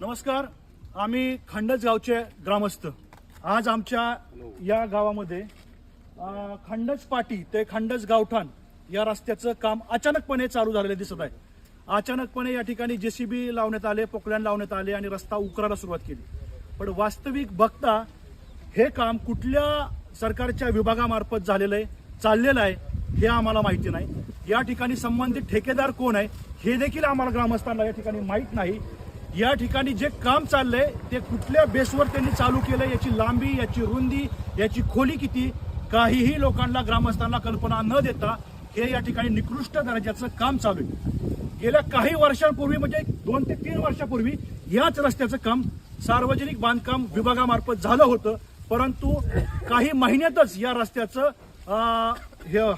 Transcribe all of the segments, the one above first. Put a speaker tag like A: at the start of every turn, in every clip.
A: नमस्कार. आम्ही खंडच गावचे ग्रामस्थ. आज आमच्या या गावामध्ये अं, खंडच पाटी ते खंडच गावठाण या रस्त्याचं काम अचानकपणे चालू झालेलं दिसत आहे. अचानकपणे या ठिकाणी जेसीबी लावण्यात आले पोकलॅन लावण्यात आले आणि रस्ता उकरायला सुरुवात केली. पण वास्तविक बघता हे काम कुठल्या सरकारच्या विभागामार्फत झालेलं आहे चाललेलं आहे हे आम्हाला माहिती नाही. या ठिकाणी संबंधित ठेकेदार कोण आहे हे देखील आम्हाला ग्रामस्थांना या ठिकाणी माहीत नाही. या ठिकाणी जे काम चाललंय ते कुठल्या बेसवर त्यांनी चालू केलं याची लांबी याची रुंदी याची खोली किती काहीही लोकांना ग्रामस्थांना कल्पना न देता हे या ठिकाणी निकृष्ट दर्जाचं काम चालू आहे. गेल्या काही वर्षांपूर्वी म्हणजे दोन ते तीन वर्षापूर्वी याच रस्त्याचं काम सार्वजनिक बांधकाम विभागामार्फत झालं होतं परंतु काही महिन्यातच या रस्त्याचं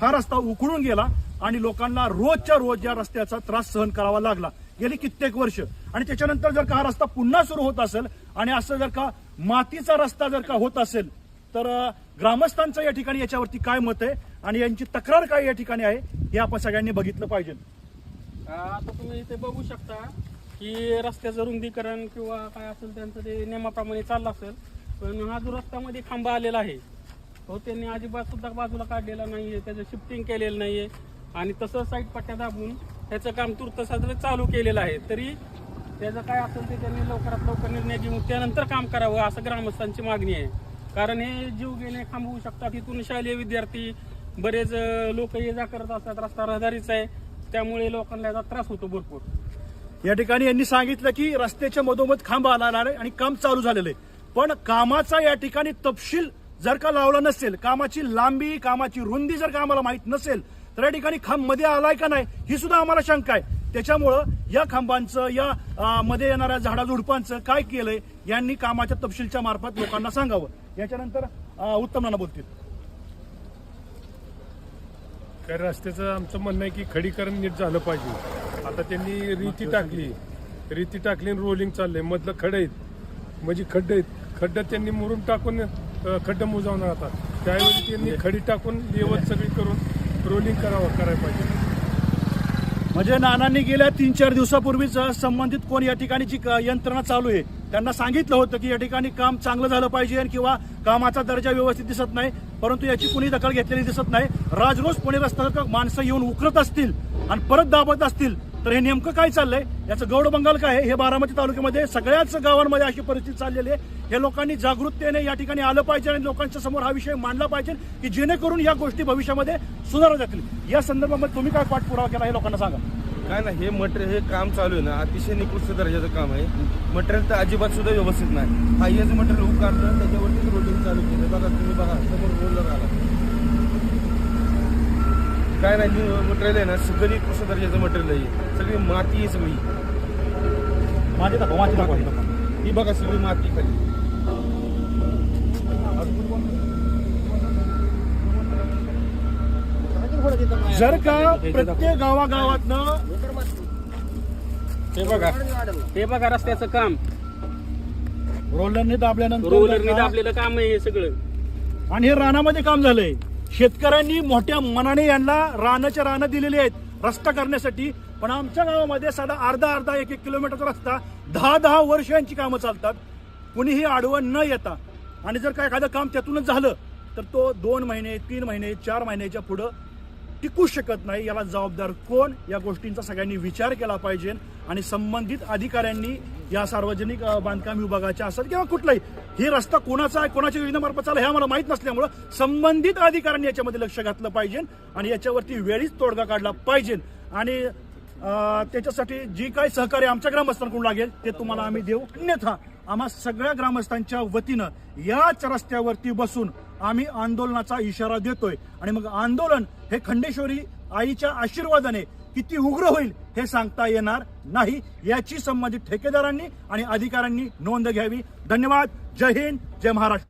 A: हा रस्ता उकळून गेला आणि लोकांना रोजच्या रोज या रस्त्याचा त्रास सहन करावा लागला. गेली कित्येक वर्ष. आणि त्याच्यानंतर जर का हा रस्ता पुन्हा सुरू होत असेल आणि असं जर का मातीचा रस्ता जर का होत असेल तर ग्रामस्थांचं या ठिकाणी याच्यावरती काय मत आहे आणि यांची तक्रार काय या ठिकाणी आहे हे आपण सगळ्यांनी बघितलं पाहिजे.
B: आता तुम्ही इथे बघू शकता की रस्त्याचं रुंदीकरण किंवा काय असेल त्यांचं ते नियमाप्रमाणे चाललं असेल पण हा जो रस्त्यामध्ये खांबा आलेला आहे तो त्यांनी अजिबात सुद्धा बाजूला काढलेला नाहीये त्याचं शिफ्टिंग केलेलं नाहीये. आणि तसं साईड पट्ट्या दाबून त्याचं काम तूर्त चालू केलेलं आहे. तरी त्याचं काय असेल ते त्यांनी लवकरात लवकर निर्णय घेऊन त्यानंतर काम करावं असं ग्रामस्थांची मागणी आहे. कारण हे जीव गेले थांबवू शकतात. इथून शालेय विद्यार्थी बरेच लोक ये जा करत असतात. रस्ता रहदारीचा आहे. त्यामुळे लोकांना याचा त्रास होतो भरपूर.
A: या ठिकाणी यांनी सांगितलं की रस्त्याच्या मधोमध खांब आला आहे आणि काम चालू झालेलं आहे. पण कामाचा या ठिकाणी तपशील जर का लावला नसेल कामाची लांबी कामाची रुंदी जर का आम्हाला माहीत नसेल तर या ठिकाणी खांबमध्ये आलाय का नाही ही सुद्धा आम्हाला शंका आहे. त्याच्यामुळं या खांबांचं या मध्ये येणाऱ्या झाडाझुडपांचं काय केलंय यांनी कामाच्या तपशीलच्या मार्फत लोकांना सांगावं. याच्यानंतर उत्तम नाना बोलतील.
C: काय रस्त्याचं आमचं म्हणणं आहे की खडीकरण नीट झालं पाहिजे. आता त्यांनी रीती टाकली. रीती टाकली आणि रोलिंग चाललंय. मधलं खडं आहेत. म्हणजे खड्डे आहेत. खड्ड्यात त्यांनी मुरुम टाकून खड्डे मुजावणार आता. त्याऐवजी त्यांनी खडी टाकून लेवल सगळी करून रोलिंग करावं करायला पाहिजे.
A: म्हणजे नानांनी गेल्या तीन चार दिवसापूर्वीच संबंधित कोण या ठिकाणी जी क- यंत्रणा चालू आहे त्यांना सांगितलं होतं की या ठिकाणी काम चांगलं झालं पाहिजे आणि किंवा कामाचा दर्जा व्यवस्थित दिसत नाही परंतु याची कुणी दखल घेतलेली दिसत नाही. राजरोज पुणे रस्त्यावर माणसं येऊन उकरत असतील आणि परत दाबत असतील तर हे नेमकं काय चाललंय? याचं गौड बंगाल काय आहे? हे बारामती तालुक्यामध्ये सगळ्याच गावांमध्ये अशी परिस्थिती चाललेली आहे. हे लोकांनी जागृततेने या ठिकाणी आलं पाहिजे आणि लोकांच्या समोर हा विषय मांडला पाहिजे की जेणेकरून या गोष्टी भविष्यामध्ये सुधारल्या जातील. या संदर्भामध्ये तुम्ही काय पाठपुरावा केला हे लोकांना सांगा.
D: काय ना हे मटेरियल हे काम चालू आहे ना अतिशय निकृष्ट दर्जाचं काम आहे. मटेरियल तर अजिबात सुद्धा व्यवस्थित नाही. हा हेच मटेरियल उकारलं त्याच्यावरतीच रोलिंग चालू केलं. बघा तुम्ही बघा समोर बोललं राहिला काय नाही मटेरियल आहे ना सगळं निकृष्ट दर्जाचं मटेरियल आहे. सगळी माती आहे सगळी.
A: माझे दाखवा माझे दाखवा हे दाखवा.
D: ही बघा सगळी माती खाली.
A: जर का प्रत्येक गावागावातनं
B: हे बघा हे बघा रस्त्याचं काम.
A: रोलरने दाबल्यानंतर
B: रोलरने दाबलेलं काम आहे हे सगळं.
A: आणि हे रानामध्ये काम झालंय. शेतकऱ्यांनी मोठ्या मनाने यांना रानाच्या रानं दिलेली आहेत. रस्ता करण्यासाठी. पण आमच्या गावामध्ये साधा अर्धा अर्धा एक एक किलोमीटरचा रस्ता. दहा दहा वर्ष यांची कामं चालतात. कुणीही आडवं न येता. आणि जर काय एखादं काम त्यातूनच झालं तर तो दोन महिने तीन महिने चार महिन्याच्या पुढं टिकू शकत नाही. याला जबाबदार कोण? या गोष्टींचा सगळ्यांनी विचार केला पाहिजे. आणि संबंधित अधिकाऱ्यांनी या सार्वजनिक बांधकाम विभागाच्या असतात किंवा कुठलाही हे रस्ता कोणाचा आहे कोणाच्या योजनेमार्फत चालला हे आम्हाला माहीत नसल्यामुळं संबंधित अधिकाऱ्यांनी याच्यामध्ये लक्ष घातलं पाहिजे आणि याच्यावरती वेळीच तोडगा काढला पाहिजे. आणि त्याच्यासाठी जी काही सहकार्य आमच्या ग्रामस्थांकडून लागेल ते तुम्हाला आम्ही देऊ. अन्यथा आम्हा सगळ्या ग्रामस्थांच्या वतीनं याच रस्त्यावरती बसून आम्ही आंदोलनाचा इशारा देतोय. आणि मग आंदोलन हे खंडेश्वरी आईच्या आशीर्वादाने किती उग्र होईल हे सांगता येणार नाही याची संबंधित ठेकेदारांनी आणि अधिकाऱ्यांनी नोंद घ्यावी. धन्यवाद. जय हिंद. जय महाराष्ट्र.